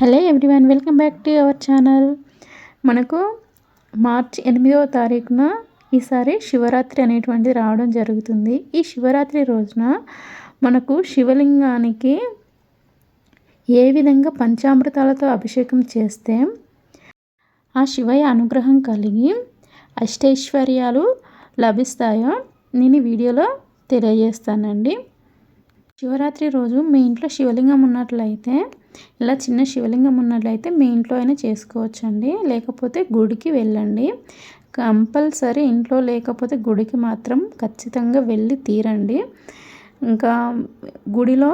Hello everyone welcome back to our channel. మనకు March ఎనిమిదవ తారీఖున ఈసారి శివరాత్రి అనేటువంటిది రావడం జరుగుతుంది. ఈ శివరాత్రి రోజున మనకు శివలింగానికి ఏ విధంగా పంచామృతాలతో అభిషేకం చేస్తే ఆ శివయ్య అనుగ్రహం కలిగి అష్టైశ్వర్యాలు లభిస్తాయో నేను వీడియోలో తెలియజేస్తానండి. శివరాత్రి రోజు మీ ఇంట్లో శివలింగం ఉన్నట్లయితే ఇలా చిన్న శివలింగం ఉన్నట్లయితే మీ ఇంట్లో అయినా చేసుకోవచ్చండి. లేకపోతే గుడికి వెళ్ళండి. కంపల్సరీ ఇంట్లో లేకపోతే గుడికి మాత్రం ఖచ్చితంగా వెళ్ళి తీరండి. ఇంకా గుడిలో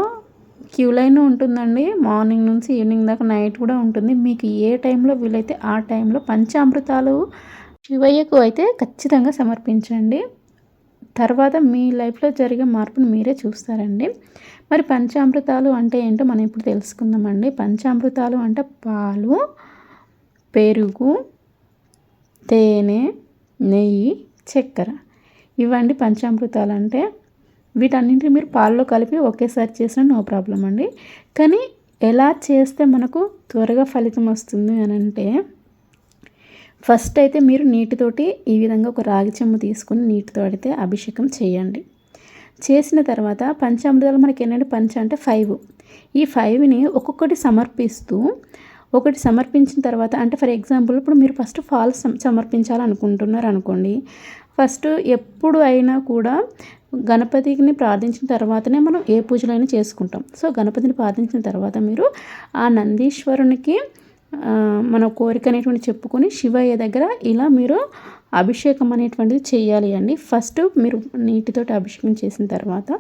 క్యూ లైన్ ఉంటుందండి. మార్నింగ్ నుంచి ఈవినింగ్ దాకా నైట్ కూడా ఉంటుంది. మీకు ఏ టైంలో వీలైతే ఆ టైంలో పంచామృతాలు శివయ్యకు అయితే ఖచ్చితంగా సమర్పించండి. తర్వాత మీ లైఫ్లో జరిగే మార్పును మీరే చూస్తారండి. మరి పంచామృతాలు అంటే ఏంటో మనం ఇప్పుడు తెలుసుకుందామండి. పంచామృతాలు అంటే పాలు పెరుగు తేనె నెయ్యి చక్కెర. ఇవండి పంచామృతాలు అంటే వీటన్నింటిని మీరు పాలలో కలిపి ఒకేసారి చేసినా నో ప్రాబ్లం అండి. కానీ ఎలా చేస్తే మనకు త్వరగా ఫలితం వస్తుంది అని అంటే ఫస్ట్ అయితే మీరు నీటితోటి ఈ విధంగా ఒక రాగి చెమ్ము తీసుకుని నీటితో అడితే అభిషేకం చేయండి. చేసిన తర్వాత పంచామృతాలు మనకి ఏంటంటే పంచ అంటే ఫైవ్ ఈ ఫైవ్ని ఒక్కొక్కటి సమర్పిస్తూ ఒకటి సమర్పించిన తర్వాత అంటే ఫర్ ఎగ్జాంపుల్ ఇప్పుడు మీరు ఫస్ట్ ఫాల్స్ సమర్పించాలనుకుంటున్నారు అనుకోండి ఫస్ట్ ఎప్పుడు అయినా కూడా గణపతిని ప్రార్థించిన తర్వాతనే మనం ఏ పూజలైనా చేసుకుంటాం. సో గణపతిని ప్రార్థించిన తర్వాత మీరు ఆ నందీశ్వరునికి మన కోరిక అనేటువంటి చెప్పుకొని శివయ్య దగ్గర ఇలా మీరు అభిషేకం అనేటువంటిది చేయాలి అండి. ఫస్ట్ మీరు నీటితోటి అభిషేకం చేసిన తర్వాత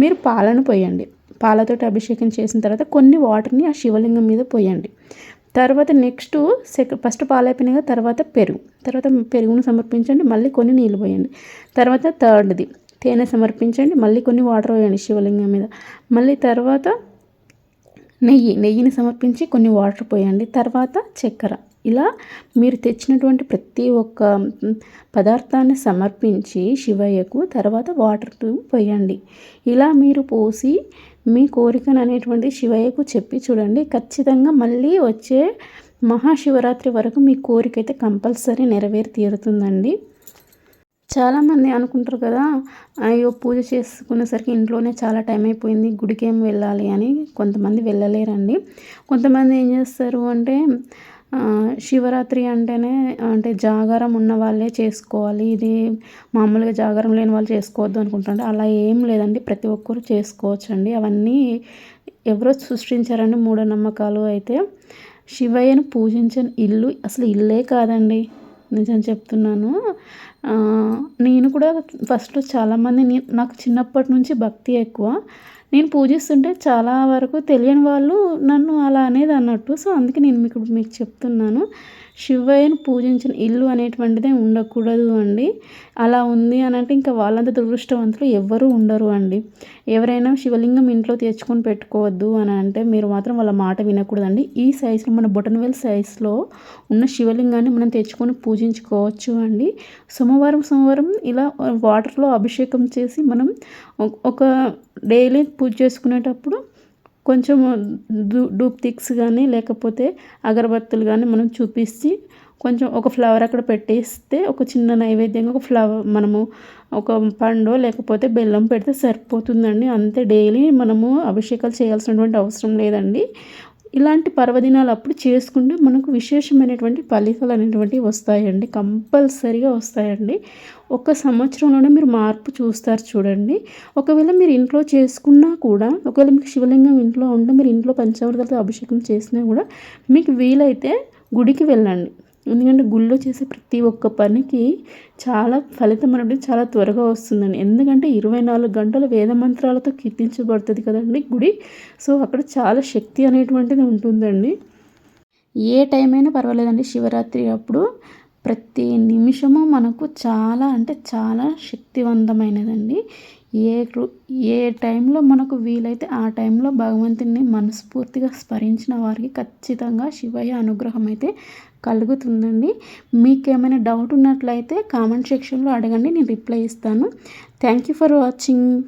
మీరు పాలను పోయండి. పాలతోటి అభిషేకం చేసిన తర్వాత కొన్ని వాటర్ని ఆ శివలింగం మీద పోయండి. తర్వాత నెక్స్ట్ సెక ఫస్ట్ పాలైపోయినాక తర్వాత పెరుగు. తర్వాత పెరుగును సమర్పించండి మళ్ళీ కొన్ని నీళ్ళు పోయండి. తర్వాత థర్డ్ది తేనె సమర్పించండి మళ్ళీ కొన్ని వాటర్ పోయండి శివలింగం మీద. మళ్ళీ తర్వాత నెయ్యి నెయ్యిని సమర్పించి కొన్ని వాటర్ పోయండి. తర్వాత చక్కెర. ఇలా మీరు తెచ్చినటువంటి ప్రతి ఒక్క పదార్థాన్ని సమర్పించి శివయ్యకు తర్వాత వాటర్ పోయండి. ఇలా మీరు పోసి మీ కోరికను అనేటువంటి శివయ్యకు చెప్పి చూడండి. ఖచ్చితంగా మళ్ళీ వచ్చే మహాశివరాత్రి వరకు మీ కోరిక అయితే కంపల్సరీ నెరవేరి తీరుతుందండి. చాలామంది అనుకుంటారు కదా అయ్యో పూజ చేసుకునేసరికి ఇంట్లోనే చాలా టైం అయిపోయింది గుడికి ఏం వెళ్ళాలి అని కొంతమంది వెళ్ళలేరండి. కొంతమంది ఏం చేస్తారు అంటే శివరాత్రి అంటేనే అంటే జాగారం ఉన్న వాళ్ళే చేసుకోవాలి. ఇది మామూలుగా జాగారం లేని వాళ్ళు చేసుకోవద్దు అనుకుంటారు అలా ఏం లేదండి. ప్రతి ఒక్కరు చేసుకోవచ్చండి. అవన్నీ ఎవరో సృష్టించారండి మూఢనమ్మకాలు అయితే శివయ్యను పూజించిన ఇల్లు అసలు ఇల్లే కాదండి. నిజం చెప్తున్నాను. నేను కూడా ఫస్ట్ చాలామంది నాకు చిన్నప్పటి నుంచి భక్తి ఎక్కువ. నేను పూజిస్తుంటే చాలా వరకు తెలియని వాళ్ళు నన్ను అలా అనేది అన్నట్టు. సో అందుకే నేను మీకు మీకు చెప్తున్నాను. శివయ్యను పూజించిన ఇల్లు అనేటువంటిదే ఉండకూడదు అండి. అలా ఉంది అని అంటే ఇంకా వాళ్ళంత దురదృష్టవంతులు ఎవ్వరూ ఉండరు అండి. ఎవరైనా శివలింగం ఇంట్లో తెచ్చుకొని పెట్టుకోవద్దు అని అంటే మీరు మాత్రం వాళ్ళ మాట వినకూడదండి. ఈ సైజులో మన బొటన్వేల్ సైజులో ఉన్న శివలింగాన్ని మనం తెచ్చుకొని పూజించుకోవచ్చు అండి. సోమవారం సోమవారం ఇలా వాటర్లో అభిషేకం చేసి మనం ఒక డైలీ పూజ చేసుకునేటప్పుడు కొంచెం డూప్ థిక్స్ కానీ లేకపోతే అగరబత్తులు కానీ మనం చూపించి కొంచెం ఒక ఫ్లవర్ అక్కడ పెట్టేస్తే ఒక చిన్న నైవేద్యంగా ఒక ఫ్లవర్ మనము ఒక పండు లేకపోతే బెల్లం పెడితే సరిపోతుందండి. అంతే డైలీ మనము అభిషేకాలు చేయాల్సినటువంటి అవసరం లేదండి. ఇలాంటి పర్వదినాలు అప్పుడు చేసుకుంటే మనకు విశేషమైనటువంటి ఫలితాలు అనేటువంటివి వస్తాయండి. కంపల్సరీగా వస్తాయండి. ఒక సంవత్సరంలోనే మీరు మార్పు చూస్తారు చూడండి. ఒకవేళ మీరు ఇంట్లో చేసుకున్నా కూడా ఒకవేళ మీకు శివలింగం ఇంట్లో ఉంటే మీరు ఇంట్లో పంచామృతాలతో అభిషేకం చేసినా కూడా మీకు వీలైతే గుడికి వెళ్ళండి. ఎందుకంటే గుళ్ళో చేసే ప్రతి ఒక్క పనికి చాలా ఫలితం అనేది చాలా త్వరగా వస్తుందండి. ఎందుకంటే ఇరవై నాలుగు గంటలు వేద మంత్రాలతో కీర్తించబడుతుంది కదండి గుడి. సో అక్కడ చాలా శక్తి అనేటువంటిది ఉంటుందండి. ఏ టైం అయినా పర్వాలేదండి. శివరాత్రి అప్పుడు ప్రతి నిమిషము మనకు చాలా అంటే చాలా శక్తివంతమైనదండి. ఏ ఏ టైంలో మనకు వీలైతే ఆ టైంలో భగవంతుని మనస్ఫూర్తిగా స్మరించిన వారికి ఖచ్చితంగా శివయ్య అనుగ్రహం అయితే కలుగుతుందండి. మీకు ఏమైనా డౌట్ ఉన్నట్లయితే కామెంట్ సెక్షన్లో అడగండి నేను రిప్లై ఇస్తాను. Thank you for watching.